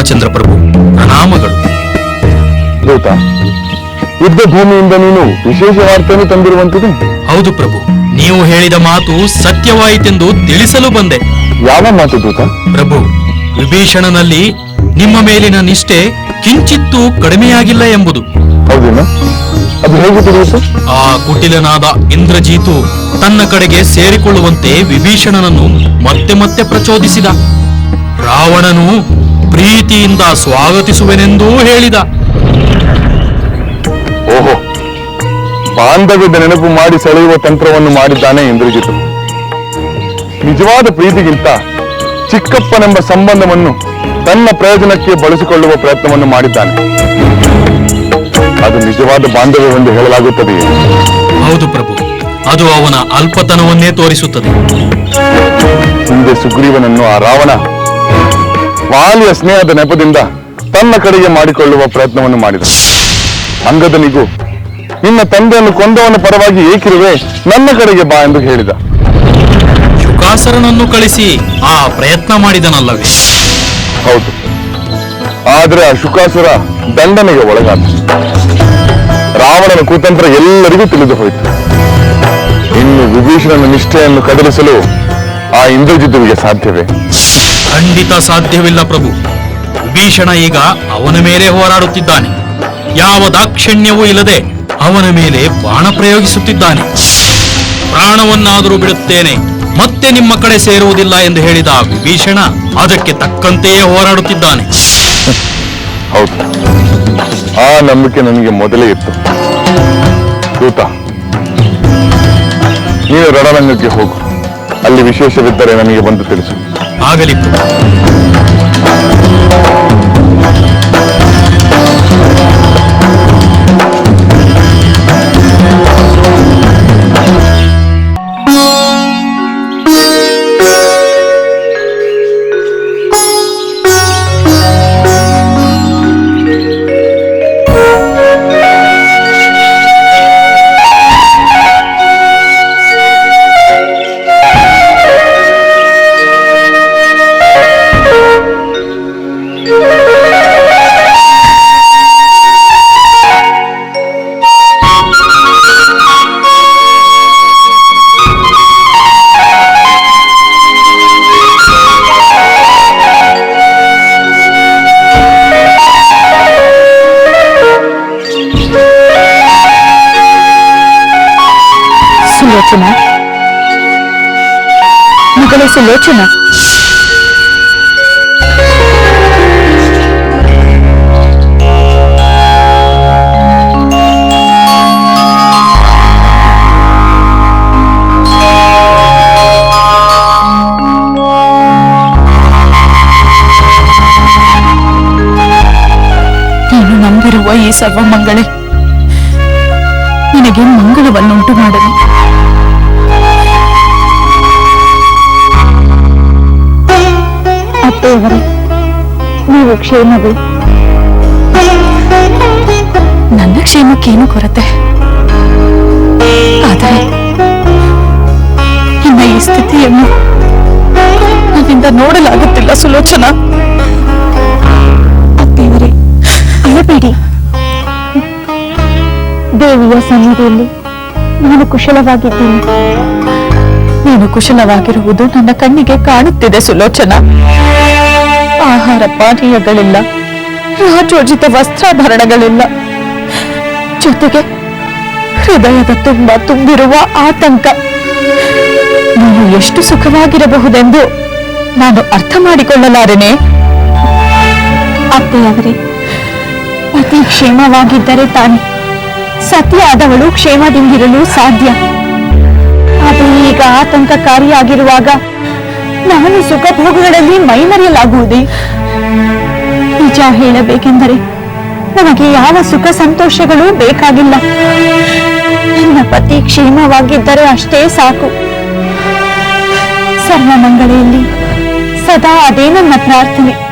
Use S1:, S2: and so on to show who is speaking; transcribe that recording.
S1: ಶ್ರೀರಾಮಚಂದ್ರ ಪ್ರಭು ಪ್ರಣಾಮಗಳು.
S2: ದೂತ ಯುದ್ಧ ಭೂಮಿಯಿಂದ ನೀನು ವಿಶೇಷ ವಾರ್ತೆಯನ್ನು ತಂದಿರುವಂತಿದೆ
S1: ಹೌದು ಪ್ರಭು ನೀವು ಹೇಳಿದ ಮಾತು ಸತ್ಯವಾಯಿತೆಂದು ತಿಳಿಸಲು ಬಂದೆ.
S2: ಯಾವ ಮಾತು ದೂತ
S1: ಪ್ರಭು ವಿಭೀಷಣನಲ್ಲಿ ನಿಮ್ಮ ಮೇಲಿನ ನಿಷ್ಠೆ ಕಿಂಚಿತ್ತೂ ಕಡಿಮೆಯಾಗಿಲ್ಲ ಎಂಬುದು.
S2: ಹೌದೇನ? ಅದು ಹೇಗೆ ತಿಳಿಯಿತು?
S1: ಆ ಕುಟಿಲನಾದ ಇಂದ್ರಜೀತು ತನ್ನ ಕಡೆಗೆ ಸೇರಿಕೊಳ್ಳುವಂತೆ ವಿಭೀಷಣನನ್ನು ಮತ್ತೆ ಮತ್ತೆ ಪ್ರಚೋದಿಸಿದ. ರಾವಣನು ಪ್ರೀತಿಯಿಂದ ಸ್ವಾಗತಿಸುವೆನೆಂದೂ ಹೇಳಿದ.
S2: ಓಹೋ ಬಾಂಧವ್ಯದ ನೆನಪು ಮಾಡಿ ಸೆಳೆಯುವ ತಂತ್ರವನ್ನು ಮಾಡಿದ್ದಾನೆ ಇಂದ್ರಜಿತು. ನಿಜವಾದ ಪ್ರೀತಿಗಿಂತ ಚಿಕ್ಕಪ್ಪನೆಂಬ ಸಂಬಂಧವನ್ನು ತನ್ನ ಪ್ರಯೋಜನಕ್ಕೆ ಬಳಸಿಕೊಳ್ಳುವ ಪ್ರಯತ್ನವನ್ನು ಮಾಡಿದ್ದಾನೆ. ಅದು ನಿಜವಾದ ಬಾಂಧವ್ಯವೆಂದು ಹೇಳಲಾಗುತ್ತದೆ
S1: ಹೌದು ಪ್ರಭು ಅದು ಅವನ ಅಲ್ಪತನವನ್ನೇ ತೋರಿಸುತ್ತದೆ.
S2: ಹಿಂದೆ ಸುಗ್ರೀವನನ್ನು ಆ ರಾವಣ ವಾಲಿಯ ಸ್ನೇಹದ ನೆಪದಿಂದ ತನ್ನ ಕಡೆಗೆ ಮಾಡಿಕೊಳ್ಳುವ ಪ್ರಯತ್ನವನ್ನು ಮಾಡಿದ ಅಂಗದನಿಗೂ ನಿನ್ನ ತಂದೆಯನ್ನು ಕೊಂದವನ ಪರವಾಗಿ ಏಕಿರುವೆ ನನ್ನ ಕಡೆಗೆ ಬಾ ಎಂದು ಹೇಳಿದ.
S1: ಶುಕಾಸರನನ್ನು ಕಳಿಸಿ ಆ ಪ್ರಯತ್ನ ಮಾಡಿದನಲ್ಲವೇ?
S2: ಹೌದು. ಆದರೆ ಆ ಶುಕಾಸುರ ದಂಡನೆಗೆ ಒಳಗಾದ. ರಾವಣನ ಕುತಂತ್ರ ಎಲ್ಲರಿಗೂ ತಿಳಿದು ಹೋಯಿತು. ಇನ್ನು ವಿಭೀಷಣನ ನಿಷ್ಠೆಯನ್ನು ಕದಲಿಸಲು ಆ ಇಂದ್ರಜಿತುವಿಗೆ ಸಾಧ್ಯವೇ?
S1: ಖಂಡಿತ ಸಾಧ್ಯವಿಲ್ಲ ಪ್ರಭು. ಭೀಷಣ ಈಗ ಅವನ ಮೇಲೆ ಹೋರಾಡುತ್ತಿದ್ದಾನೆ. ಯಾವ ದಾಕ್ಷಿಣ್ಯವೂ ಇಲ್ಲದೆ ಅವನ ಮೇಲೆ ಬಾಣ ಪ್ರಯೋಗಿಸುತ್ತಿದ್ದಾನೆ. ಪ್ರಾಣವನ್ನಾದರೂ ಬಿಡುತ್ತೇನೆ, ಮತ್ತೆ ನಿಮ್ಮ ಕಡೆ ಸೇರುವುದಿಲ್ಲ ಎಂದು ಹೇಳಿದ ವಿಭೀಷಣ ಅದಕ್ಕೆ ತಕ್ಕಂತೆಯೇ ಹೋರಾಡುತ್ತಿದ್ದಾನೆ.
S2: ಹೌದು. ಆ ನಂಬಿಕೆ ನನಗೆ ಮೊದಲೇ ಇತ್ತು. ದೂತ ನೀನು ರಣರಂಗಕ್ಕೆ ಹೋಗು. ಅಲ್ಲಿ ವಿಶೇಷವಿದ್ದರೆ ನನಗೆ ಬಂದು ತಿಳಿಸು.
S1: ஆகலிப்பு. ಪ್ರಭು
S3: ಸುಲೋಚನ ಮಗಳೇ ಸುಲೋಚನ ನೀನು ನಂಬಿರುವ ಈ ಸರ್ವಮಂಗಳೇ ನಿನಗೆ ಮಂಗಳವನ್ನುಂಟು ಮಾಡಲಿ ಅತ್ತೆಯವರೇ ನೀವು ಕ್ಷೇಮವೇ. ನನ್ನ ಕ್ಷೇಮಕ್ಕೇನು ಕೊರತೆ? ಆದರೆ ಇನ್ನ ಈ ಸ್ಥಿತಿಯನ್ನು ನನ್ನಿಂದ ನೋಡಲಾಗುತ್ತಿಲ್ಲ ಸುಲೋಚನ. ಅತ್ತೆಯವರೇ ಅಳಬೇಡಿ. ದೇವಿಯ ಸನ್ನಿಧಿಯಲ್ಲಿ ನಾನು ಕುಶಲವಾಗಿದ್ದೀನಿ. ನೀನು ಕುಶಲವಾಗಿರುವುದು ನನ್ನ ಕಣ್ಣಿಗೆ ಕಾಣುತ್ತಿದೆ, ಸುಲೋಚನ. ಆಹಾರ ಪಾನೀಯಗಳಿಲ್ಲ ರಾಜೋಜಿತ ವಸ್ತ್ರಾಭರಣಗಳಿಲ್ಲ. ಜೊತೆಗೆ ಹೃದಯದ ತುಂಬ ತುಂಬಿರುವ ಆತಂಕ. ನೀನು ಎಷ್ಟು ಸುಖವಾಗಿರಬಹುದೆಂದು ನಾನು ಅರ್ಥ ಮಾಡಿಕೊಳ್ಳಲಾರೆನೆ? ಅತ್ತೆಯವರೇ, ಅತಿ ಕ್ಷೇಮವಾಗಿದ್ದರೆ ತಾನೆ. ಸತಿಯಾದವಳು ಕ್ಷೇಮದಿಂದಿರಲು ಸಾಧ್ಯ. ಆದರೆ ಆತಂಕಕಾರಿಯಾಗಿರುವಾಗ ನಾನು ಸುಖ ಭೋಗಗಳಲ್ಲಿ ಮೈಮರೆಯಲಾಗುವುದೇ? ನಿಜ ಹೇಳಬೇಕೆಂದರೆ ನನಗೆ ಯಾವ ಸುಖ ಸಂತೋಷಗಳು ಬೇಕಾಗಿಲ್ಲ. ನನ್ನ ಪತಿ ಕ್ಷೇಮವಾಗಿದ್ದರೆ ಅಷ್ಟೇ ಸಾಕು. ಸರ್ವಮಂಗಳೆಯಲ್ಲಿ ಸದಾ ಅದೇ ನನ್ನ ಪ್ರಾರ್ಥನೆ.